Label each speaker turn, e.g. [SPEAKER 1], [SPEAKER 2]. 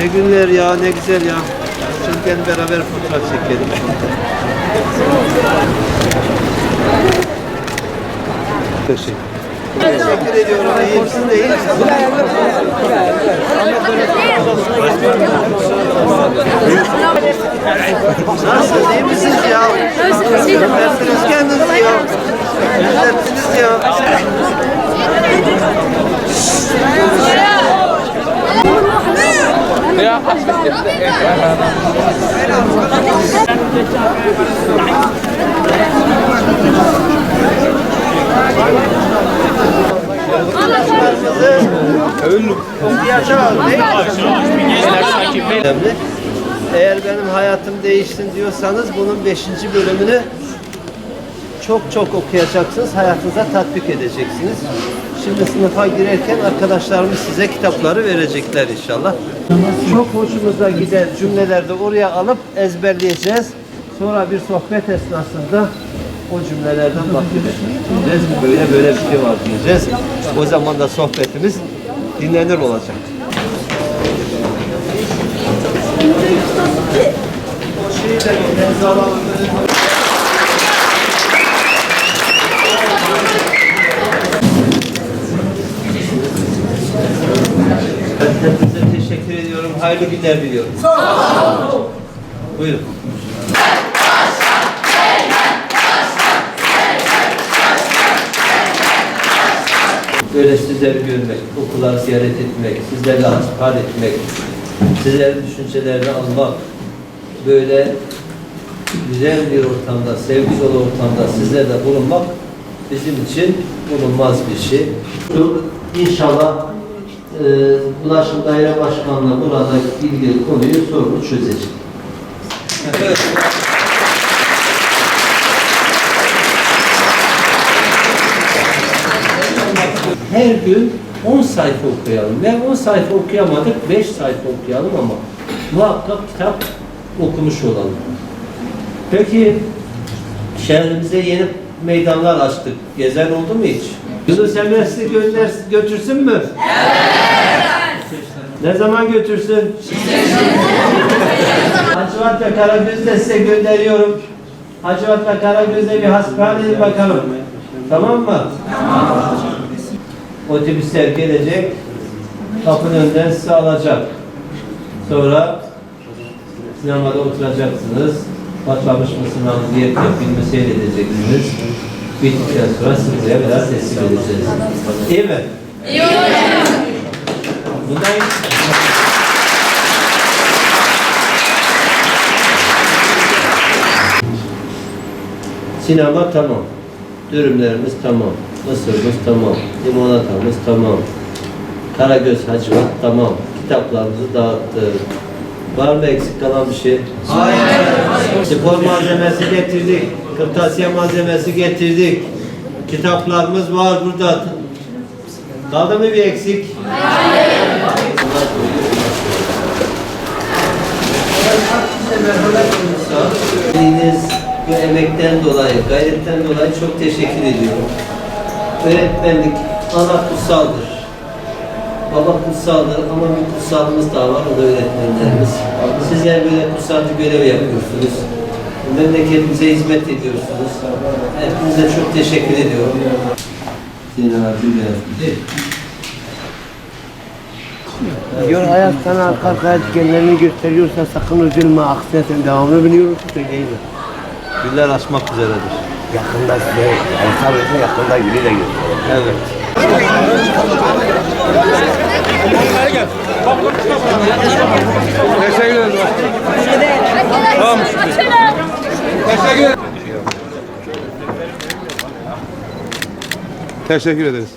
[SPEAKER 1] Ne günler ya ne güzel ya. Gel beraber fotoğraf çekelim. Teşekkür. Teşekkür ediyorum. İyi misin değil misin? Nasılsınız? İyi misiniz ya? Versiniz kendinizi ya. Güzelsiniz ya. Önemli. Eğer benim hayatım değişsin diyorsanız bunun 5. bölümünü çok çok okuyacaksınız, hayatınıza tatbik edeceksiniz. Şimdi sınıfa girerken arkadaşlarımız size kitapları verecekler inşallah. Çok hoşumuza giden cümleleri de oraya alıp ezberleyeceğiz. Sonra bir sohbet esnasında o cümlelerden bahsedeceğiz. Böyle böyle bir şey var diyeceğiz. O zaman da sohbetimiz dinlenir olacak. O şeyi de imzalalım. Hepinize teşekkür ediyorum. Hayırlı günler diliyorum. Sağ olun. Buyurun. Böyle sizleri görmek, okulları ziyaret etmek, sizlerle hasbihal etmek, sizlerin düşüncelerini almak, böyle güzel bir ortamda, sevgi dolu ortamda sizlerle bulunmak bizim için bulunmaz bir şey. İnşallah e, Ulaşım Daire Başkanlığı buradaki ilgili konuyu sorunu çözecek. Evet. Her gün 10 sayfa okuyalım ve 10 sayfa okuyamadık 5 sayfa okuyalım ama muhakkak kitap okumuş olalım. Peki şehrimize yeni meydanlar açtık. Gezen oldu mu hiç? Yunus Emre sizi gönder, götürsün mü? Ne zaman götürsün? Hacivat ve Karagöz'de size gönderiyorum. Hacivat ve Karagöz'de bir hasbihaneye bakalım. Tamam mı? Tamam. Otobüsler gelecek. Kapının önünden sizi alacak. Sonra sinemada oturacaksınız. Başlamış mı sınavı diye filmi seyredeceksiniz. Bittikten sonra sizi buraya biraz teslim edeceğiz. İyi mi? İyi Bundan Sinema tamam. Dürümlerimiz tamam. Mısırımız tamam. Limonatamız tamam. Karagöz Hacivat tamam. Kitaplarımızı dağıttık. Var mı eksik kalan bir şey? Hayır. Spor malzemesi getirdik. Kırtasiye malzemesi getirdik. Kitaplarımız var burada. Kaldı mı bir eksik? Hayır. bu emekten dolayı, gayretten dolayı çok teşekkür ediyorum. Öğretmenlik ana kutsaldır. Baba kutsaldır ama bir kutsalımız daha var, o da öğretmenlerimiz. Sizler böyle kutsal bir görev yapıyorsunuz. Memleketimize hizmet ediyorsunuz. Hepinize çok teşekkür ediyorum. Sinan abi
[SPEAKER 2] Diyor hayat sana arka arkaya dikenlerini gösteriyorsa sakın üzülme aksine sen devamını biliyorsun söyleyeyim.
[SPEAKER 1] Güller açmak üzeredir.
[SPEAKER 2] Yakında size hesap etsin yakında gülü de gösterir.
[SPEAKER 1] Evet.
[SPEAKER 3] Teşekkür ederiz.